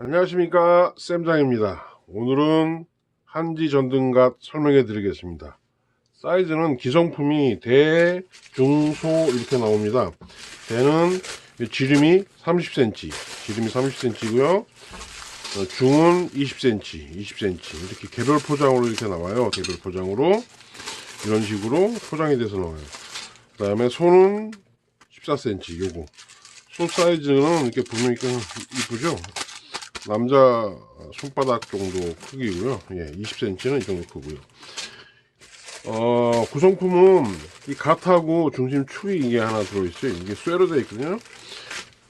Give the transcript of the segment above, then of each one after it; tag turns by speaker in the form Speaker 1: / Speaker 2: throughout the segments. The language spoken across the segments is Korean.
Speaker 1: 안녕하십니까. 쌤장입니다. 오늘은 한지 전등갓 설명해 드리겠습니다. 사이즈는 기성품이 대, 중, 소 이렇게 나옵니다. 대는 지름이 30cm 지름이 30cm고요. 중은 20cm 20cm 이렇게 개별 포장으로 이렇게 나와요. 개별 포장으로. 이런 식으로 포장이 돼서 나와요. 그 다음에 소는 14cm 요거. 소 사이즈는 이렇게 보면 이쁘죠 남자 손바닥 정도 크기고요. 예, 20cm는 이 정도 크고요. 어, 구성품은 이 갓하고 중심 축이 이게 하나 들어있어요. 이게 쇠로 되어 있거든요.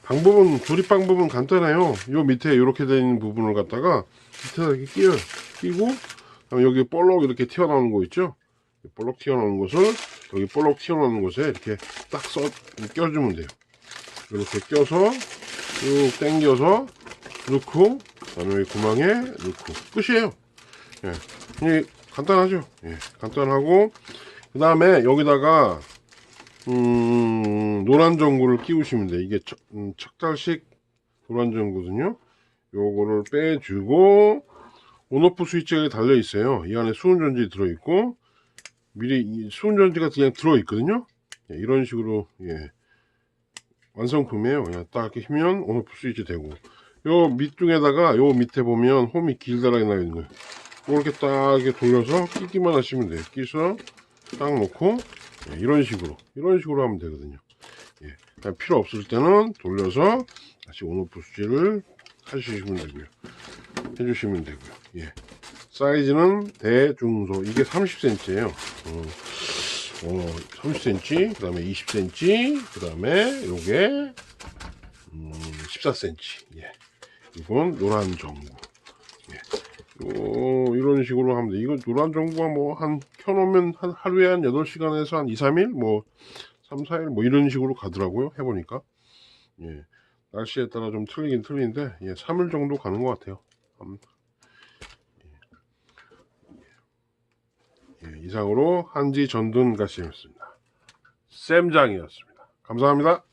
Speaker 1: 방법은 조립 방법은 간단해요. 요 밑에 이렇게 있는 부분을 갖다가 밑에다 이렇게 끼요. 끼고 여기 볼록 이렇게 튀어나오는 거 있죠. 볼록 튀어나오는 것을 여기 볼록 튀어나오는 곳에 이렇게 딱 써, 껴주면 돼요. 이렇게 껴서 쭉 당겨서 넣고 그다음에 구멍에 넣고 끝이에요. 예, 이 간단하죠. 예, 간단하고 그 다음에 여기다가 음, 노란 전구를 끼우시면 돼. 이게 척, 음, 척달식 노란 전구거든요. 요거를 빼주고 온오프 스위치가 달려 있어요. 이 안에 수은 전지 들어 있고 미리 이 수은 전지가 그냥 들어 있거든요. 예, 이런 식으로 예, 완성품이에요. 그냥 딱 이렇게 힘면 온오프 스위치 되고 요 밑쪽에다가 요 밑에 보면 홈이 길다랗게 나 있는 거예요. 이렇게 딱 이렇게 돌려서 끼기만 하시면 돼요. 끼서 딱 놓고 예, 이런 식으로 이런 식으로 하면 되거든요. 예, 필요 없을 때는 돌려서 다시 온오프 수치를 하시면 되고요. 해주시면 되고요. 예. 사이즈는 대중소 이게 30cm예요. 어, 어, 30cm, 그 다음에 20cm, 그 다음에 요게 음, 14cm. 예. 이건 노란 전구. 예. 요, 이런 식으로 하면 돼. 이거 노란 전구가 뭐 한 켜놓으면 한 하루에 한 8시간에서 한 2, 3일 뭐 3, 4일 뭐 이런 식으로 가더라고요. 해보니까. 예. 날씨에 따라 좀 틀리긴 틀린데 예, 3일 정도 가는 것 같아요. 음. 예, 이상으로 한지 전둔 가시였습니다. 쌤장이었습니다. 감사합니다.